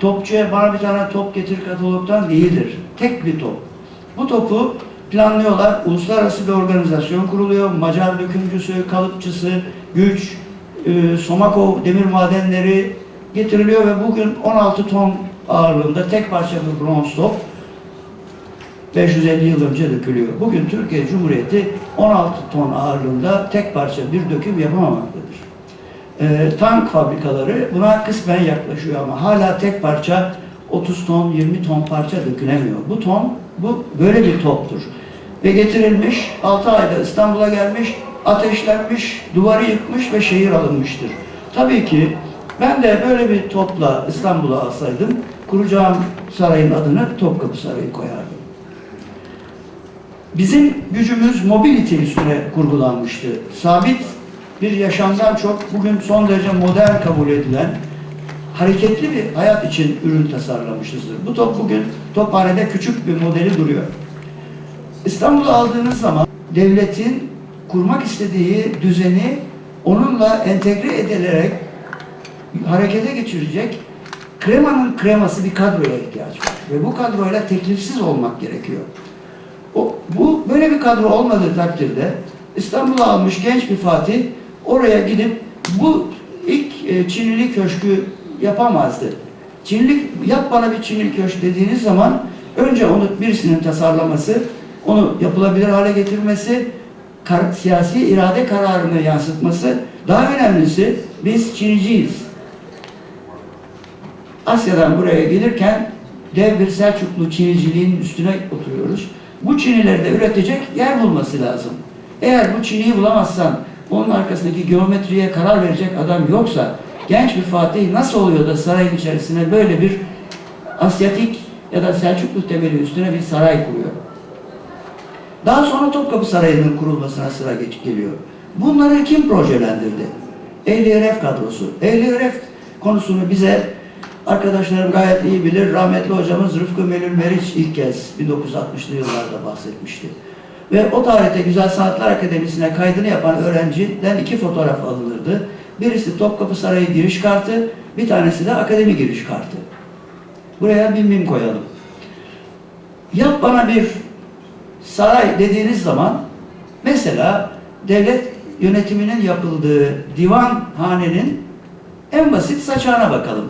topçuya bana bir tane top getir katalogdan değildir. Tek bir top. Bu topu planlıyorlar. Uluslararası bir organizasyon kuruluyor. Macar dökümcüsü, kalıpçısı, güç, e, Somakov demir madenleri getiriliyor ve bugün 16 ton ağırlığında tek parça bir bronz top 550 yıl önce dökülüyor. Bugün Türkiye Cumhuriyeti 16 ton ağırlığında tek parça bir döküm yapamamaktadır. Ee, tank fabrikaları buna kısmen yaklaşıyor ama hala tek parça 30 ton, 20 ton parça dökülemiyor. Bu ton, bu böyle bir toptur. Ve getirilmiş, 6 ayda İstanbul'a gelmiş, ateşlenmiş, duvarı yıkmış ve şehir alınmıştır. Tabii ki ben de böyle bir topla İstanbul'a alsaydım, kuracağım sarayın adını Topkapı Sarayı koyardım. Bizim gücümüz mobility üstüne kurgulanmıştı. Sabit bir yaşamdan çok bugün son derece modern kabul edilen hareketli bir hayat için ürün tasarlamışızdır. Bu top bugün tophanede küçük bir modeli duruyor. İstanbul'u aldığınız zaman devletin kurmak istediği düzeni onunla entegre edilerek harekete geçirecek kremanın kreması bir kadroya ihtiyaç var. Ve bu kadroyla teklifsiz olmak gerekiyor. O, bu böyle bir kadro olmadığı takdirde İstanbul'a almış genç bir Fatih oraya gidip bu ilk e, Çinili köşkü yapamazdı. Çinili, yap bana bir Çinili köşk dediğiniz zaman önce onu birisinin tasarlaması, onu yapılabilir hale getirmesi, kar- siyasi irade kararını yansıtması, daha önemlisi biz Çiniciyiz. Asya'dan buraya gelirken dev bir Selçuklu Çiniciliğin üstüne oturuyoruz. Bu Çinileri de üretecek yer bulması lazım. Eğer bu Çini'yi bulamazsan, onun arkasındaki geometriye karar verecek adam yoksa, genç bir Fatih nasıl oluyor da sarayın içerisine böyle bir Asyatik ya da Selçuklu temeli üstüne bir saray kuruyor? Daha sonra Topkapı Sarayı'nın kurulmasına sıra geç geliyor. Bunları kim projelendirdi? ELRF kadrosu. ELRF konusunu bize arkadaşlarım gayet iyi bilir. Rahmetli hocamız Rıfkı Melül Meriç ilk kez 1960'lı yıllarda bahsetmişti. Ve o tarihte Güzel Sanatlar Akademisi'ne kaydını yapan öğrenciden iki fotoğraf alınırdı. Birisi Topkapı Sarayı giriş kartı, bir tanesi de akademi giriş kartı. Buraya bir mim koyalım. Yap bana bir saray dediğiniz zaman mesela devlet yönetiminin yapıldığı divan hanenin en basit saçağına bakalım.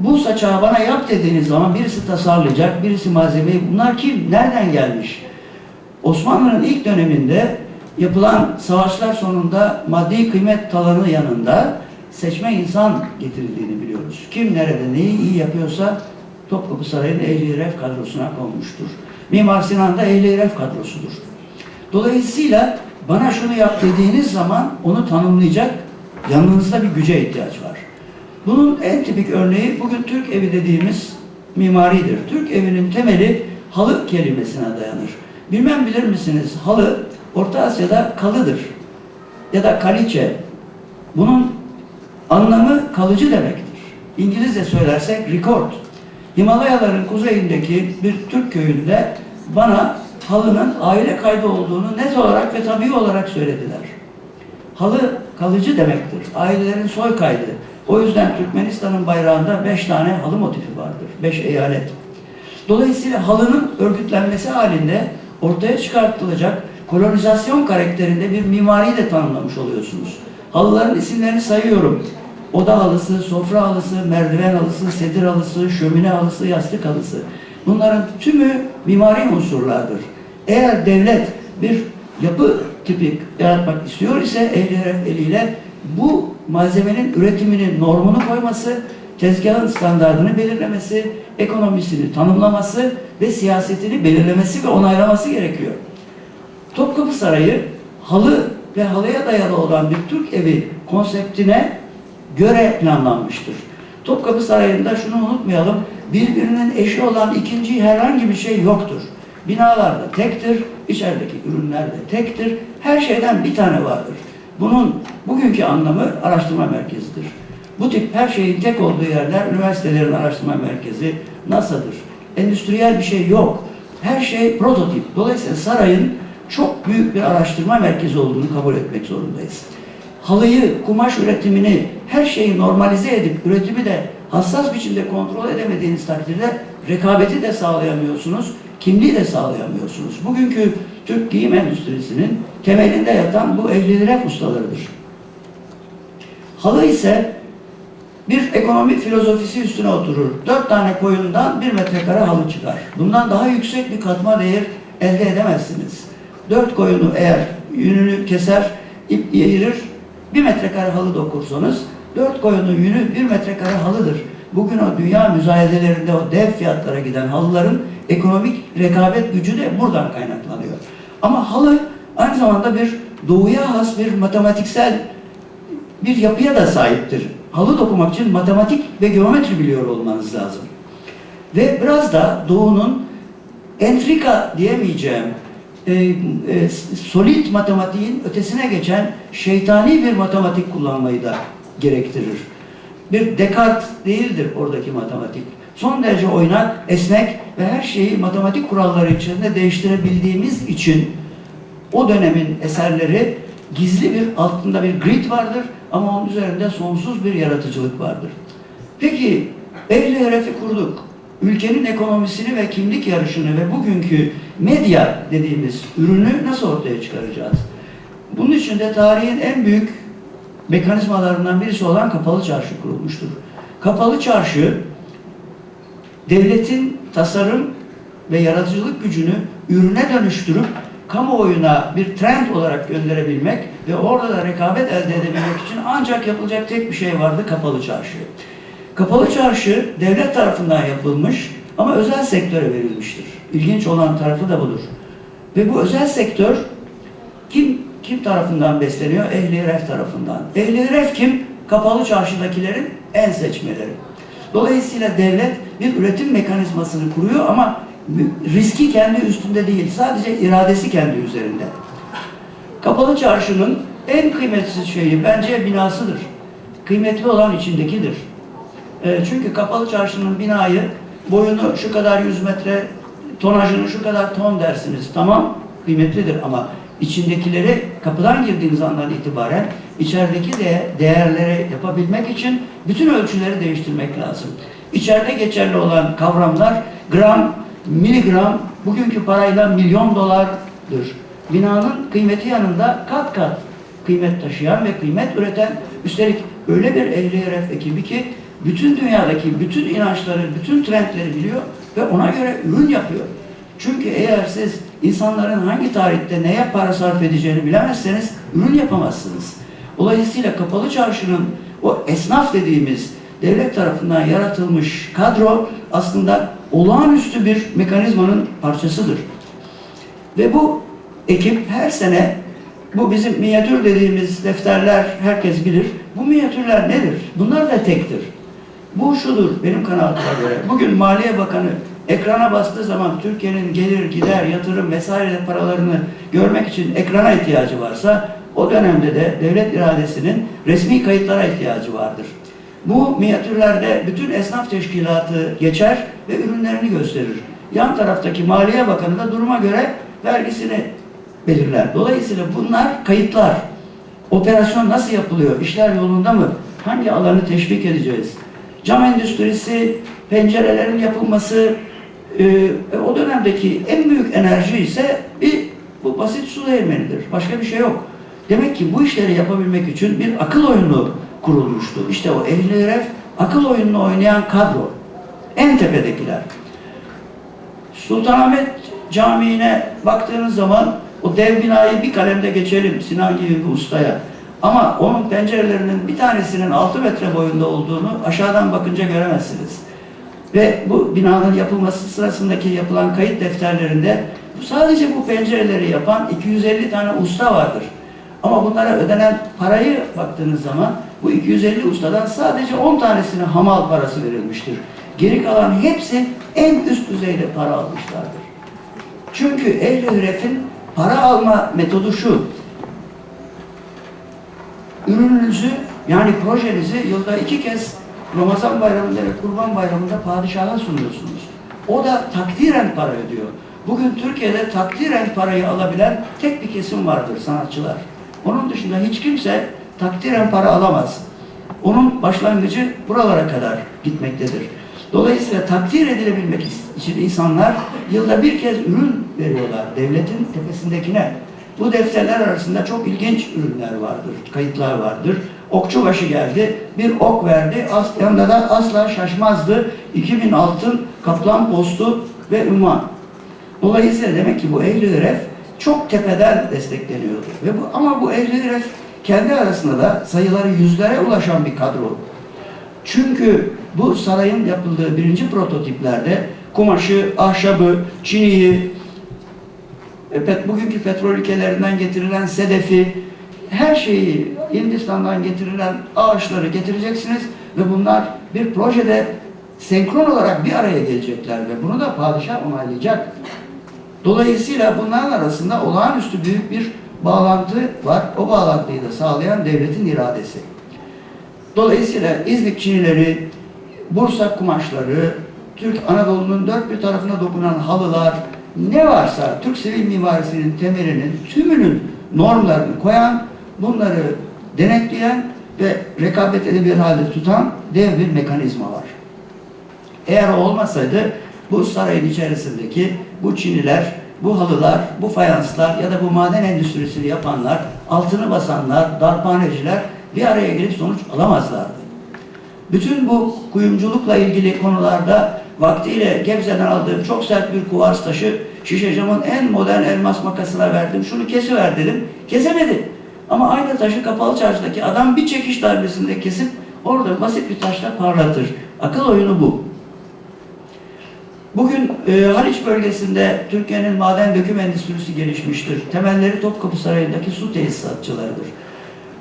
Bu saçağı bana yap dediğiniz zaman birisi tasarlayacak, birisi malzemeyi, bunlar kim, nereden gelmiş? Osmanlı'nın ilk döneminde yapılan savaşlar sonunda maddi kıymet talanı yanında seçme insan getirildiğini biliyoruz. Kim nerede neyi iyi yapıyorsa Topkapı Sarayı'nın Ehli Ref kadrosuna konmuştur. Mimar Sinan da Ehli Ref kadrosudur. Dolayısıyla bana şunu yap dediğiniz zaman onu tanımlayacak yanınızda bir güce ihtiyaç var. Bunun en tipik örneği bugün Türk evi dediğimiz mimaridir. Türk evinin temeli halı kelimesine dayanır. Bilmem bilir misiniz halı Orta Asya'da kalıdır ya da kaliçe. Bunun anlamı kalıcı demektir. İngilizce söylersek record. Himalayaların kuzeyindeki bir Türk köyünde bana halının aile kaydı olduğunu net olarak ve tabii olarak söylediler. Halı kalıcı demektir. Ailelerin soy kaydı. O yüzden Türkmenistan'ın bayrağında beş tane halı motifi vardır. Beş eyalet. Dolayısıyla halının örgütlenmesi halinde ortaya çıkartılacak kolonizasyon karakterinde bir mimariyi de tanımlamış oluyorsunuz. Halıların isimlerini sayıyorum. Oda halısı, sofra halısı, merdiven halısı, sedir halısı, şömine halısı, yastık halısı. Bunların tümü mimari unsurlardır. Eğer devlet bir yapı tipi yaratmak istiyor ise ehliyet eliyle bu malzemenin üretiminin normunu koyması, tezgahın standartını belirlemesi, ekonomisini tanımlaması ve siyasetini belirlemesi ve onaylaması gerekiyor. Topkapı Sarayı halı ve halıya dayalı olan bir Türk evi konseptine göre planlanmıştır. Topkapı Sarayı'nda şunu unutmayalım, birbirinin eşi olan ikinci herhangi bir şey yoktur. Binalar da tektir, içerideki ürünler de tektir, her şeyden bir tane vardır. Bunun bugünkü anlamı araştırma merkezidir. Bu tip her şeyin tek olduğu yerler üniversitelerin araştırma merkezi, NASA'dır. Endüstriyel bir şey yok. Her şey prototip. Dolayısıyla sarayın çok büyük bir araştırma merkezi olduğunu kabul etmek zorundayız. Halıyı, kumaş üretimini, her şeyi normalize edip üretimi de hassas biçimde kontrol edemediğiniz takdirde rekabeti de sağlayamıyorsunuz, kimliği de sağlayamıyorsunuz. Bugünkü Türk giyim endüstrisinin temelinde yatan bu ehli ustalarıdır. Halı ise bir ekonomi filozofisi üstüne oturur. Dört tane koyundan bir metrekare halı çıkar. Bundan daha yüksek bir katma değer elde edemezsiniz. Dört koyunu eğer yününü keser, ip yeğirir, bir metrekare halı dokursanız, dört koyunun yünü bir metrekare halıdır. Bugün o dünya müzayedelerinde o dev fiyatlara giden halıların ekonomik rekabet gücü de buradan kaynaklanıyor. Ama halı aynı zamanda bir doğuya has bir matematiksel bir yapıya da sahiptir. Halı dokumak için matematik ve geometri biliyor olmanız lazım. Ve biraz da doğunun entrika diyemeyeceğim, e, e, solid matematiğin ötesine geçen şeytani bir matematik kullanmayı da gerektirir. Bir Descartes değildir oradaki matematik. Son derece oynak, esnek ve her şeyi matematik kuralları içinde değiştirebildiğimiz için o dönemin eserleri gizli bir altında bir grid vardır ama onun üzerinde sonsuz bir yaratıcılık vardır. Peki Ehli kurduk. Ülkenin ekonomisini ve kimlik yarışını ve bugünkü medya dediğimiz ürünü nasıl ortaya çıkaracağız? Bunun için de tarihin en büyük mekanizmalarından birisi olan kapalı çarşı kurulmuştur. Kapalı çarşı devletin tasarım ve yaratıcılık gücünü ürüne dönüştürüp kamuoyuna bir trend olarak gönderebilmek ve orada da rekabet elde edebilmek için ancak yapılacak tek bir şey vardı kapalı çarşı. Kapalı çarşı devlet tarafından yapılmış ama özel sektöre verilmiştir. İlginç olan tarafı da budur. Ve bu özel sektör kim kim tarafından besleniyor? Ehli ref tarafından. Ehli ref kim? Kapalı çarşıdakilerin en seçmeleri. Dolayısıyla devlet bir üretim mekanizmasını kuruyor ama riski kendi üstünde değil, sadece iradesi kendi üzerinde. Kapalı çarşının en kıymetsiz şeyi bence binasıdır. Kıymetli olan içindekidir. E, çünkü kapalı çarşının binayı boyunu şu kadar yüz metre, tonajını şu kadar ton dersiniz. Tamam, kıymetlidir ama içindekileri kapıdan girdiğiniz andan itibaren içerideki de değerleri yapabilmek için bütün ölçüleri değiştirmek lazım. İçeride geçerli olan kavramlar gram, miligram, bugünkü parayla milyon dolardır. Binanın kıymeti yanında kat kat kıymet taşıyan ve kıymet üreten, üstelik öyle bir heref ekibi ki bütün dünyadaki bütün inançları, bütün trendleri biliyor ve ona göre ürün yapıyor. Çünkü eğer siz insanların hangi tarihte neye para sarf edeceğini bilemezseniz ürün yapamazsınız. Dolayısıyla kapalı çarşının o esnaf dediğimiz devlet tarafından yaratılmış kadro aslında olağanüstü bir mekanizmanın parçasıdır. Ve bu ekip her sene bu bizim minyatür dediğimiz defterler herkes bilir. Bu minyatürler nedir? Bunlar da tektir. Bu şudur benim kanaatime göre. Bugün Maliye Bakanı ekrana bastığı zaman Türkiye'nin gelir, gider, yatırım vesaire paralarını görmek için ekrana ihtiyacı varsa o dönemde de devlet iradesinin resmi kayıtlara ihtiyacı vardır. Bu minyatürlerde bütün esnaf teşkilatı geçer ve ürünlerini gösterir. Yan taraftaki Maliye Bakanı da duruma göre vergisini belirler. Dolayısıyla bunlar kayıtlar. Operasyon nasıl yapılıyor? İşler yolunda mı? Hangi alanı teşvik edeceğiz? Cam endüstrisi, pencerelerin yapılması, e, o dönemdeki en büyük enerji ise bir bu basit su değirmenidir. Başka bir şey yok. Demek ki bu işleri yapabilmek için bir akıl oyunu kurulmuştu. İşte o ehli ref akıl oyununu oynayan kadro. En tepedekiler. Sultanahmet Camii'ne baktığınız zaman o dev binayı bir kalemde geçelim Sinan gibi bir ustaya. Ama onun pencerelerinin bir tanesinin 6 metre boyunda olduğunu aşağıdan bakınca göremezsiniz. Ve bu binanın yapılması sırasındaki yapılan kayıt defterlerinde sadece bu pencereleri yapan 250 tane usta vardır. Ama bunlara ödenen parayı baktığınız zaman bu 250 ustadan sadece 10 tanesine hamal parası verilmiştir. Geri kalan hepsi en üst düzeyde para almışlardır. Çünkü ehl-i para alma metodu şu. Ürününüzü yani projenizi yılda iki kez Ramazan bayramında ve Kurban bayramında padişaha sunuyorsunuz. O da takdiren para ödüyor. Bugün Türkiye'de takdiren parayı alabilen tek bir kesim vardır sanatçılar. Onun dışında hiç kimse takdiren para alamaz. Onun başlangıcı buralara kadar gitmektedir. Dolayısıyla takdir edilebilmek için insanlar yılda bir kez ürün veriyorlar devletin tepesindekine. Bu defterler arasında çok ilginç ürünler vardır, kayıtlar vardır. Okçubaşı geldi, bir ok verdi, as, yanında da asla şaşmazdı. 2000 altın, kaplan postu ve ünvan. Dolayısıyla demek ki bu ehli gref çok tepeden destekleniyordu. Ve bu, ama bu ehli gref kendi arasında da sayıları yüzlere ulaşan bir kadro. Çünkü bu sarayın yapıldığı birinci prototiplerde kumaşı, ahşabı, çiniyi, e, pet- bugünkü petrol ülkelerinden getirilen sedefi, her şeyi Hindistan'dan getirilen ağaçları getireceksiniz ve bunlar bir projede senkron olarak bir araya gelecekler ve bunu da padişah onaylayacak. Dolayısıyla bunların arasında olağanüstü büyük bir bağlantı var. O bağlantıyı da sağlayan devletin iradesi. Dolayısıyla İznik çinileri, Bursa kumaşları, Türk Anadolu'nun dört bir tarafına dokunan halılar, ne varsa Türk sivil mimarisinin temelinin tümünün normlarını koyan, bunları denetleyen ve rekabet edebilir halde tutan dev bir mekanizma var. Eğer olmasaydı bu sarayın içerisindeki bu çiniler, bu halılar, bu fayanslar ya da bu maden endüstrisini yapanlar, altını basanlar, darphaneciler bir araya gelip sonuç alamazlardı. Bütün bu kuyumculukla ilgili konularda vaktiyle Gebze'den aldığım çok sert bir kuvars taşı şişe camın en modern elmas makasına verdim. Şunu kesiver dedim. Kesemedi. Ama aynı taşı kapalı çarşıdaki adam bir çekiş darbesinde kesip orada basit bir taşla parlatır. Akıl oyunu bu. Bugün e, Haliç bölgesinde Türkiye'nin maden döküm endüstrisi gelişmiştir. Temelleri Topkapı Sarayı'ndaki su tesisatçılarıdır.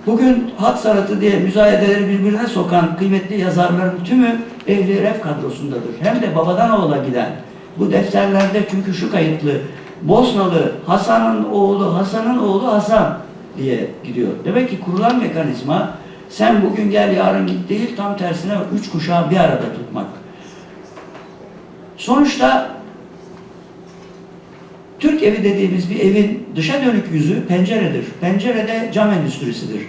Bugün hat sanatı diye müzayedeleri birbirine sokan kıymetli yazarların tümü Ehli Ref kadrosundadır. Hem de babadan oğula giden. Bu defterlerde çünkü şu kayıtlı. Bosnalı Hasan'ın oğlu, Hasan'ın oğlu Hasan diye gidiyor. Demek ki kurulan mekanizma sen bugün gel yarın git değil tam tersine üç kuşağı bir arada tutmak. Sonuçta Türk evi dediğimiz bir evin dışa dönük yüzü penceredir. Pencerede cam endüstrisidir.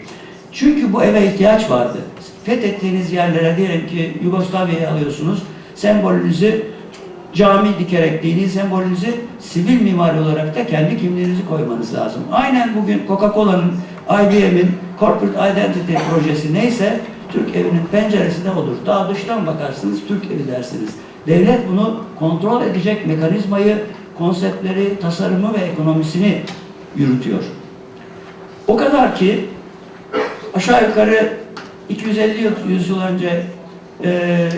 Çünkü bu eve ihtiyaç vardı. Fethettiğiniz yerlere diyelim ki Yugoslavya'yı alıyorsunuz. Sembolünüzü cami dikerek dini sembolünüzü sivil mimari olarak da kendi kimliğinizi koymanız lazım. Aynen bugün Coca-Cola'nın, IBM'in Corporate Identity projesi neyse Türk evinin penceresi de odur. Daha dıştan bakarsınız Türk evi dersiniz. Devlet bunu kontrol edecek mekanizmayı, konseptleri, tasarımı ve ekonomisini yürütüyor. O kadar ki aşağı yukarı 250 yıl, 100 yıl önce e,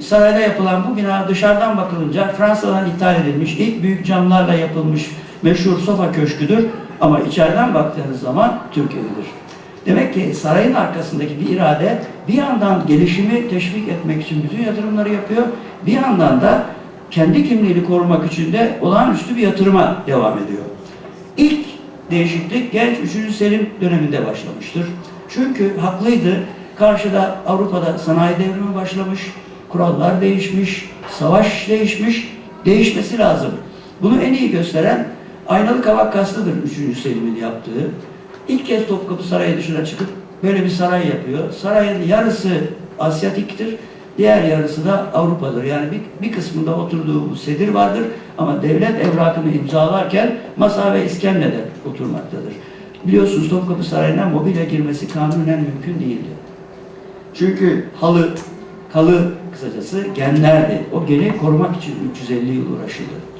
sarayda yapılan bu bina dışarıdan bakılınca Fransa'dan ithal edilmiş ilk büyük camlarla yapılmış meşhur sofa köşküdür ama içeriden baktığınız zaman Türk evidir. Demek ki sarayın arkasındaki bir irade bir yandan gelişimi teşvik etmek için bütün yatırımları yapıyor, bir yandan da kendi kimliğini korumak için de olağanüstü bir yatırıma devam ediyor. İlk değişiklik genç 3. Selim döneminde başlamıştır. Çünkü haklıydı. Karşıda Avrupa'da sanayi devrimi başlamış, kurallar değişmiş, savaş değişmiş, değişmesi lazım. Bunu en iyi gösteren Aynalı Kavak Kaslı'dır 3. Selim'in yaptığı. İlk kez Topkapı Sarayı dışına çıkıp böyle bir saray yapıyor. Sarayın yarısı Asyatiktir, diğer yarısı da Avrupa'dır. Yani bir, bir kısmında oturduğu bu sedir vardır ama devlet evrakını imzalarken masa ve iskemlede oturmaktadır. Biliyorsunuz Topkapı Sarayı'na mobilya girmesi kanunen mümkün değildi. Çünkü halı, kalı kısacası genlerdi. O geni korumak için 350 yıl uğraşıldı.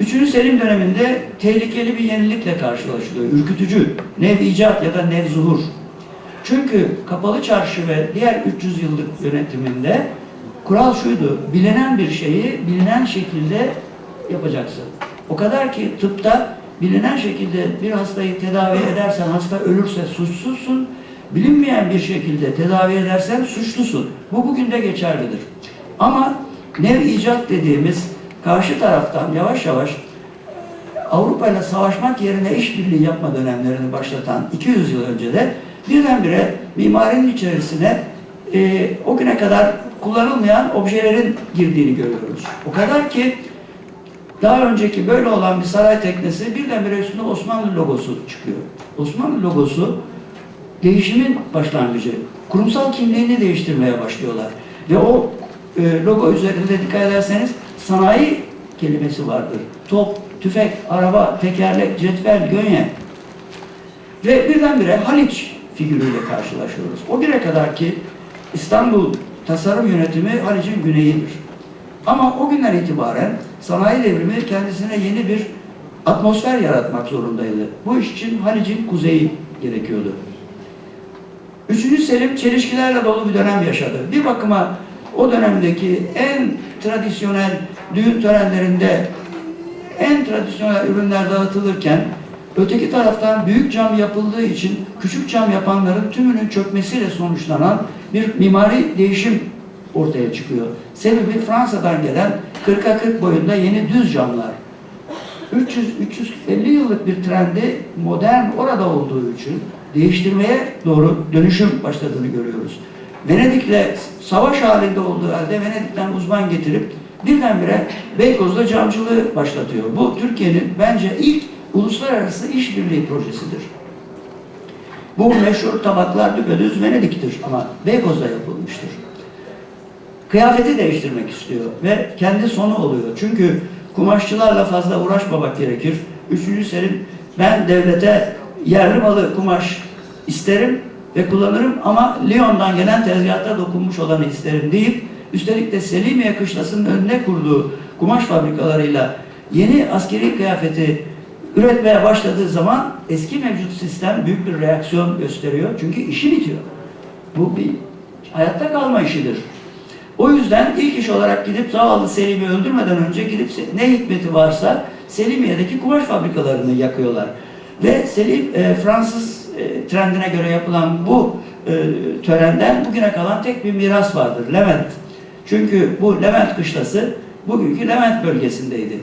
Üçüncü Selim döneminde tehlikeli bir yenilikle karşılaşılıyor. Ürkütücü, nev icat ya da nev zuhur. Çünkü kapalı çarşı ve diğer 300 yıllık yönetiminde kural şuydu, bilinen bir şeyi bilinen şekilde yapacaksın. O kadar ki tıpta bilinen şekilde bir hastayı tedavi edersen hasta ölürse suçsuzsun, bilinmeyen bir şekilde tedavi edersen suçlusun. Bu bugün de geçerlidir. Ama nev icat dediğimiz karşı taraftan yavaş yavaş Avrupa ile savaşmak yerine işbirliği yapma dönemlerini başlatan 200 yıl önce de birdenbire mimarinin içerisine e, o güne kadar kullanılmayan objelerin girdiğini görüyoruz. O kadar ki daha önceki böyle olan bir saray teknesi birdenbire üstünde Osmanlı logosu çıkıyor. Osmanlı logosu değişimin başlangıcı. Kurumsal kimliğini değiştirmeye başlıyorlar. Ve o e, logo üzerinde dikkat ederseniz sanayi kelimesi vardır. Top, tüfek, araba, tekerlek, cetvel, gönye. Ve birdenbire Haliç figürüyle karşılaşıyoruz. O güne kadar ki İstanbul tasarım yönetimi Haliç'in güneyidir. Ama o günden itibaren sanayi devrimi kendisine yeni bir atmosfer yaratmak zorundaydı. Bu iş için Haliç'in kuzeyi gerekiyordu. Üçüncü Selim çelişkilerle dolu bir dönem yaşadı. Bir bakıma o dönemdeki en tradisyonel düğün törenlerinde en tradisyonel ürünler dağıtılırken öteki taraftan büyük cam yapıldığı için küçük cam yapanların tümünün çökmesiyle sonuçlanan bir mimari değişim ortaya çıkıyor. Sebebi Fransa'dan gelen 40'a 40 boyunda yeni düz camlar. 300-350 yıllık bir trendi modern orada olduğu için değiştirmeye doğru dönüşüm başladığını görüyoruz. Venedik'le savaş halinde olduğu halde Venedik'ten uzman getirip birdenbire Beykoz'da camcılığı başlatıyor. Bu Türkiye'nin bence ilk uluslararası işbirliği projesidir. Bu meşhur tabaklar düpedüz Venedik'tir ama Beykoz'da yapılmıştır. Kıyafeti değiştirmek istiyor ve kendi sonu oluyor. Çünkü kumaşçılarla fazla uğraşmamak gerekir. Üçüncü Selim ben devlete yerli malı kumaş isterim ve kullanırım ama Lyon'dan gelen tezgahta dokunmuş olanı isterim deyip üstelik de Selimiye kışlasının önüne kurduğu kumaş fabrikalarıyla yeni askeri kıyafeti üretmeye başladığı zaman eski mevcut sistem büyük bir reaksiyon gösteriyor. Çünkü işi bitiyor. Bu bir hayatta kalma işidir. O yüzden ilk iş olarak gidip zavallı Selim'i öldürmeden önce gidip ne hikmeti varsa Selimiye'deki kumaş fabrikalarını yakıyorlar. Ve Selim e, Fransız trendine göre yapılan bu e, törenden bugüne kalan tek bir miras vardır. Levent. Çünkü bu Levent kışlası bugünkü Levent bölgesindeydi.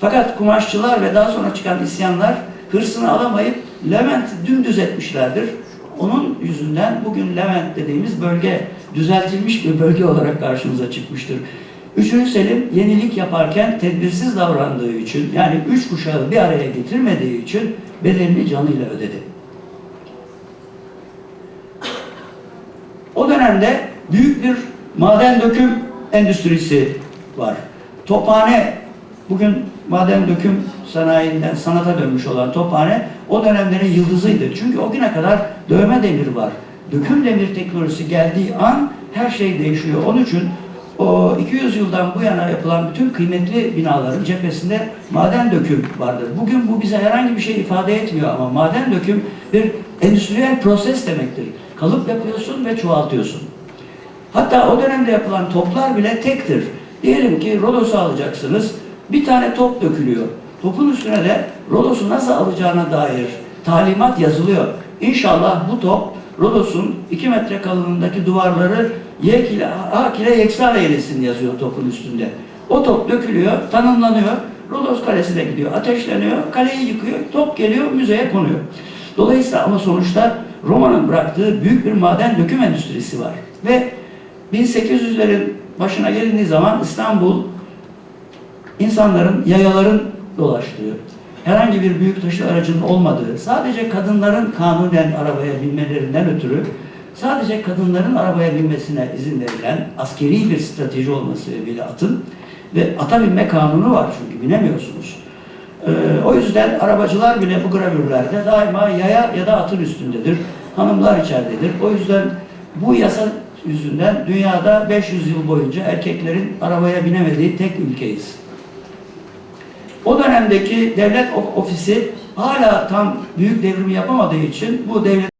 Fakat kumaşçılar ve daha sonra çıkan isyanlar hırsını alamayıp Levent'i dümdüz etmişlerdir. Onun yüzünden bugün Levent dediğimiz bölge düzeltilmiş bir bölge olarak karşımıza çıkmıştır. Üçüncü Selim yenilik yaparken tedbirsiz davrandığı için yani üç kuşağı bir araya getirmediği için bedelini canıyla ödedi. O dönemde büyük bir maden döküm endüstrisi var. Tophane bugün maden döküm sanayinden sanata dönmüş olan Tophane o dönemlerin yıldızıydı. Çünkü o güne kadar dövme demir var. Döküm demir teknolojisi geldiği an her şey değişiyor. Onun için o 200 yıldan bu yana yapılan bütün kıymetli binaların cephesinde maden döküm vardır. Bugün bu bize herhangi bir şey ifade etmiyor ama maden döküm bir endüstriyel proses demektir. Kalıp yapıyorsun ve çoğaltıyorsun. Hatta o dönemde yapılan toplar bile tektir. Diyelim ki Rodos'u alacaksınız. Bir tane top dökülüyor. Topun üstüne de Rodos'u nasıl alacağına dair talimat yazılıyor. İnşallah bu top Rodos'un 2 metre kalınlığındaki duvarları Y ile A ile yeksan eylesin yazıyor topun üstünde. O top dökülüyor, tanımlanıyor. Rodos kalesine gidiyor, ateşleniyor, kaleyi yıkıyor, top geliyor, müzeye konuyor. Dolayısıyla ama sonuçta Roma'nın bıraktığı büyük bir maden döküm endüstrisi var. Ve 1800'lerin başına gelindiği zaman İstanbul insanların, yayaların dolaştığı, herhangi bir büyük taşı aracının olmadığı, sadece kadınların kanunen arabaya binmelerinden ötürü sadece kadınların arabaya binmesine izin verilen askeri bir strateji olması sebebiyle atın ve ata binme kanunu var çünkü binemiyorsunuz. Ee, o yüzden arabacılar bile bu gravürlerde daima yaya ya da atın üstündedir. Hanımlar içeridedir. O yüzden bu yasa yüzünden dünyada 500 yıl boyunca erkeklerin arabaya binemediği tek ülkeyiz. O dönemdeki devlet ofisi hala tam büyük devrimi yapamadığı için bu devlet